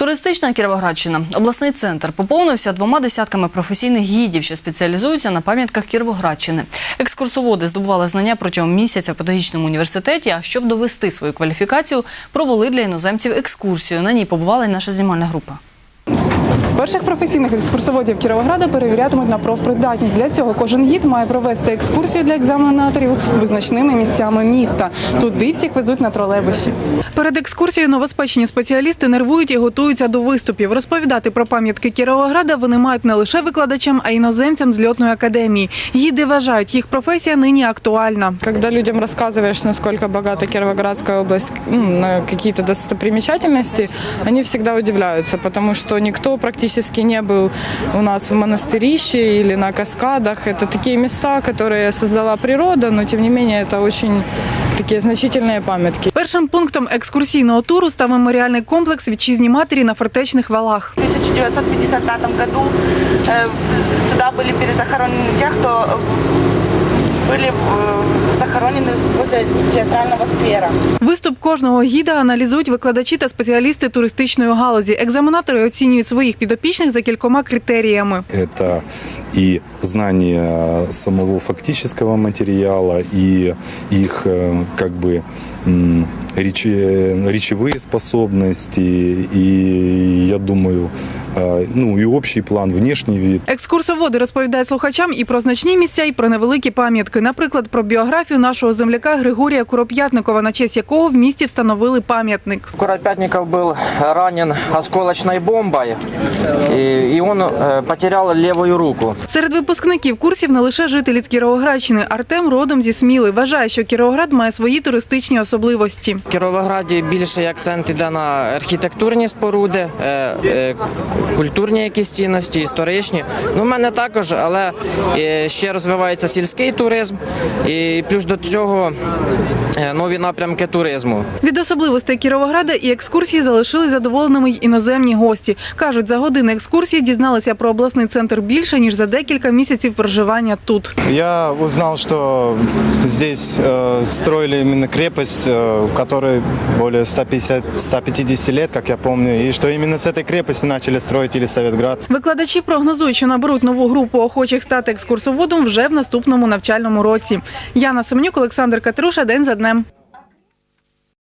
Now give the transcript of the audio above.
Туристична Кіровоградщина. Обласний центр поповнився двома десятками професійних гідів, що спеціалізуються на пам'ятках Кіровоградщини. Екскурсоводи здобували знання протягом місяця в педагогічному університеті. А щоб довести свою кваліфікацію, провели для іноземців екскурсію. На ній побувала й наша знімальна група. Перших професійних екскурсоводів Кіровограда перевірятимуть на профпридатність. Для цього кожен гід має провести екскурсію для екзаменаторів визначними місцями міста. Туди всіх везуть на тролейбусі. Перед екскурсією новоспечені спеціалісти нервують і готуються до виступів. Розповідати про пам'ятки Кіровограда вони мають не лише викладачам, а й іноземцям з льотної академії. Гіди вважають, їх професія нині актуальна. Когда людям рассказываешь, насколько богата Кировоградская область ну, на какие-то достопримечательности, они всегда удивляются, потому что никто практически не был у нас в монастырище или на каскадах. Это такие места, которые создала природа, но тем не менее это очень такие значительные памятки. Першим пунктом екскурсійного туру став меморіальний комплекс вітчизні матері на фортечних валах. В 1955 году э, сюда были перезахоронены те, кто э, были э, захоронены возле театрального сквера. Виступ кожного гіда аналізують викладачі та спеціалісти туристичної галузі. Екзаменатори оцінюють своїх підопічних за кількома критеріями. Это и знание самого фактического материала, и их э, как бы м, речи- речевые способности, и я думаю, э, ну и общий план, внешний вид. Екскурсоводи розповідають слухачам і про значні місця, і про невеликі пам'ятки. Наприклад, про біографію нашого земляка Григорія Куроп'ятникова, на честь якого в місті встановили пам'ятник. Куропятников был ранен осколочной бомбой, и, и он э, потерял левую руку. Серед випускників курсів не лише жителі з Кіровоградщини. Артем родом зі Сміли. Вважає, що Кіровоград має свої туристичні особливості. В Кіровограді більший акцент іде на архітектурні споруди, е, е, культурні якісь цінності, історичні. Ну, в мене також, але е, ще розвивається сільський туризм, і плюс до цього е, нові напрямки туризму. Від особливостей Кіровограда і екскурсії залишили задоволеними й іноземні гості. Кажуть, за години екскурсії дізналися про обласний центр більше ніж за декілька місяців проживання тут. Я узнал, что здесь э, строили именно крепость, э, которой более 150-150 лет, как я помню, и что именно с этой крепости начали строить Елисаветград. Викладачі прогнозують, що наберуть нову групу охочих стати екскурсоводом вже в наступному навчальному році. Яна Семенюк, Олександр Катруша. День за днем.